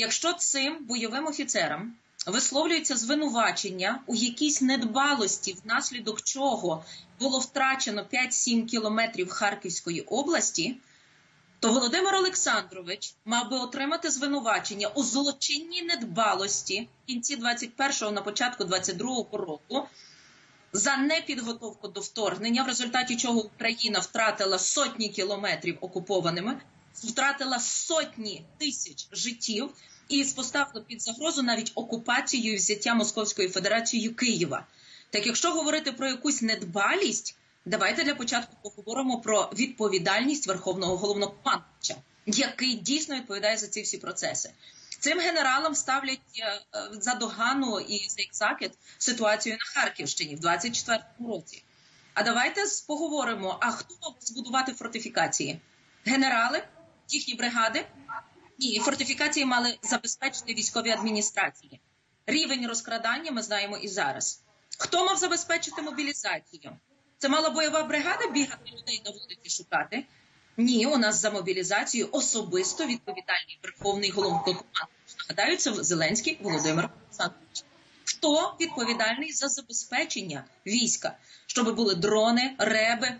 Якщо цим бойовим офіцерам висловлюється звинувачення у якійсь недбалості, внаслідок чого було втрачено 5-7 кілометрів Харківської області, то Володимир Олександрович мав би отримати звинувачення у злочинній недбалості в кінці 21-го, на початку 22-го року за непідготовку до вторгнення, в результаті чого Україна втратила сотні кілометрів окупованими, втратила сотні тисяч життів і поставила під загрозу навіть окупацію і взяття Московською Федерацією Києва. Так, якщо говорити про якусь недбалість, давайте для початку поговоримо про відповідальність Верховного головнокомандувача, який дійсно відповідає за ці всі процеси. Цим генералам ставлять е, е, за догану і за закид ситуацію на Харківщині в 24-му році. А давайте поговоримо: а хто мав збудувати фортифікації? Генерали, їхні бригади? Ні, фортифікації мали забезпечити військові адміністрації. Рівень розкрадання ми знаємо і зараз. Хто мав забезпечити мобілізацію? Це мала бойова бригада бігати людей на вулиці шукати? Ні, у нас за мобілізацію особисто відповідальний верховний головнокомандувач. Нагадаю, це Зеленський Володимир Олександрович. Хто відповідальний за забезпечення війська, щоб були дрони, реби,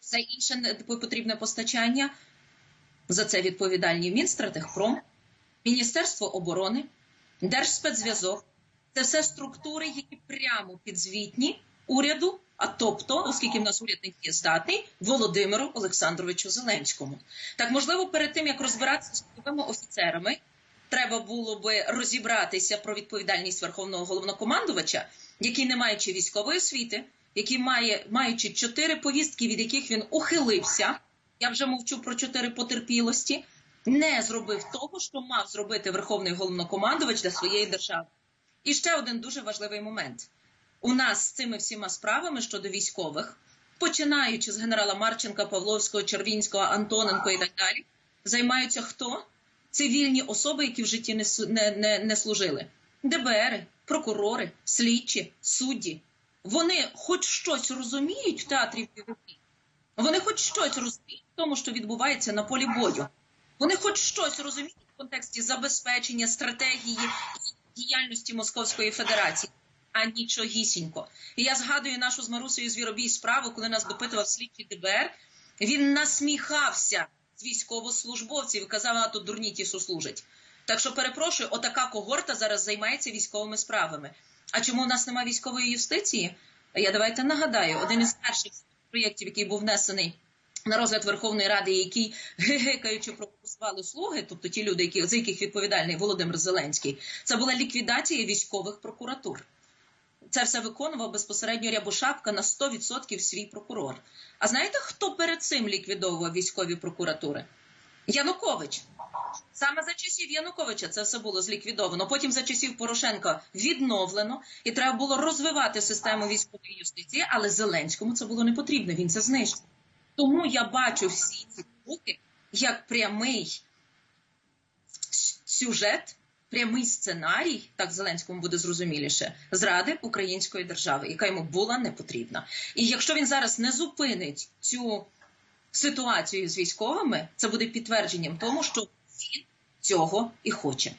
все інше не- потрібне постачання? За це відповідальні Мінстратегпром, Міністерство оборони, Держспецзв'язок. Це все структури, які прямо підзвітні уряду, а тобто, оскільки в нас уряд не є здатний, Володимиру Олександровичу Зеленському. Так можливо, перед тим як розбиратися з військовими офіцерами, треба було би розібратися про відповідальність верховного головнокомандувача, який, не маючи військової освіти, який має маючи чотири повістки, від яких він ухилився. Я вже мовчу про чотири потерпілості, не зробив того, що мав зробити верховний головнокомандувач для своєї держави. І ще один дуже важливий момент. У нас з цими всіма справами щодо військових, починаючи з генерала Марченка, Павловського, Червінського, Антоненко і так далі, займаються хто? Цивільні особи, які в житті не, не, не, не служили. ДБР, прокурори, слідчі, судді. Вони хоч щось розуміють в театрі бойовиків? Вони хоч щось розуміють тому, що відбувається на полі бою. Вони хоч щось розуміють в контексті забезпечення стратегії і діяльності Московської Федерації, а нічогісінько. І я згадую нашу з Марусею Звіробій справу, коли нас допитував слідчий ДБР. Він насміхався з військовослужбовців і казав, а тут дурні ті, служать. Так що перепрошую, отака когорта зараз займається військовими справами. А чому у нас немає військової юстиції? Я давайте нагадаю, один із перших проєктів, який був внесений на розгляд Верховної Ради, який гигикаючи проголосували слуги, тобто ті люди, які за яких відповідальний Володимир Зеленський, це була ліквідація військових прокуратур. Це все виконував безпосередньо Рябошапка на 100% свій прокурор. А знаєте, хто перед цим ліквідовував військові прокуратури? Янукович. Саме за часів Януковича це все було зліквідовано. Потім за часів Порошенка відновлено, і треба було розвивати систему військової юстиції, але Зеленському це було не потрібно. Він це знищив. Тому я бачу всі ці кроки як прямий сюжет, прямий сценарій, так Зеленському буде зрозуміліше, зради української держави, яка йому була не потрібна. І якщо він зараз не зупинить цю ситуацію з військовими, це буде підтвердженням тому, що він цього і хоче.